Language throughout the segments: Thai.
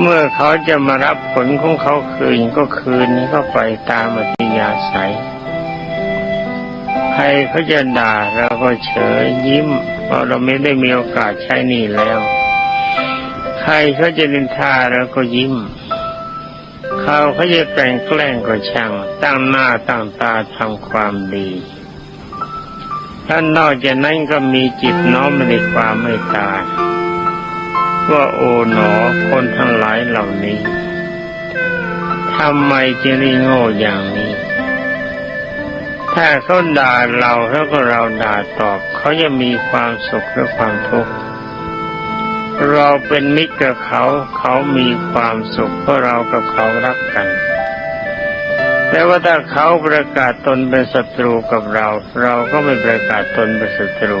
เมื่อเขาจะมารับผลของเขาคืนก็คืนนี้ก็ไปตามอัธยาศัยใครเขาจะด่าเราก็เฉยยิ้มเพราะเราไม่ได้มีโอกาสใช้หนี่แล้ว ใครเขาจะนินทาเราก็ยิ้ม เขาเขาจะแกล้งแกล้งก็ช่างตั้งหน้าตั้งตาทำความดีท่านนอกจากนั้นก็มีจิตน้อมในความเมตตาย ว่าโอ๋หนอคนทั้งหลายเหล่านี้ทำไมจึงได้โง่อย่างนี้ ถ้าเขาด่าเราแล้วก็เราด่าตอบ เขาจะมีความสุขหรือความทุกข์เราเป็นมิตรกับเขา เขามีความสุขเพราะเรากับเขารักกัน แต่ว่าถ้าเขาประกาศตนเป็นศัตรูกับเรา เราก็ไม่ประกาศตนเป็นศัตรู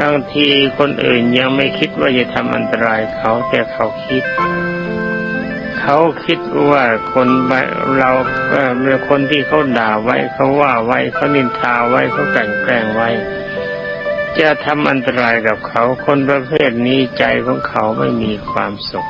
บางทีคนอื่นยังไม่คิดว่าจะทำอันตรายเขาแต่เขาคิด เขาคิดว่าคนเราเอ่อเมื่อคนที่เขาด่าไว้เขาว่าไว้เขานินทาไว้เขาแกล้งแกล้งไว้ จะทำอันตรายกับเขา คนประเภทนี้ใจของเขาไม่มีความสุข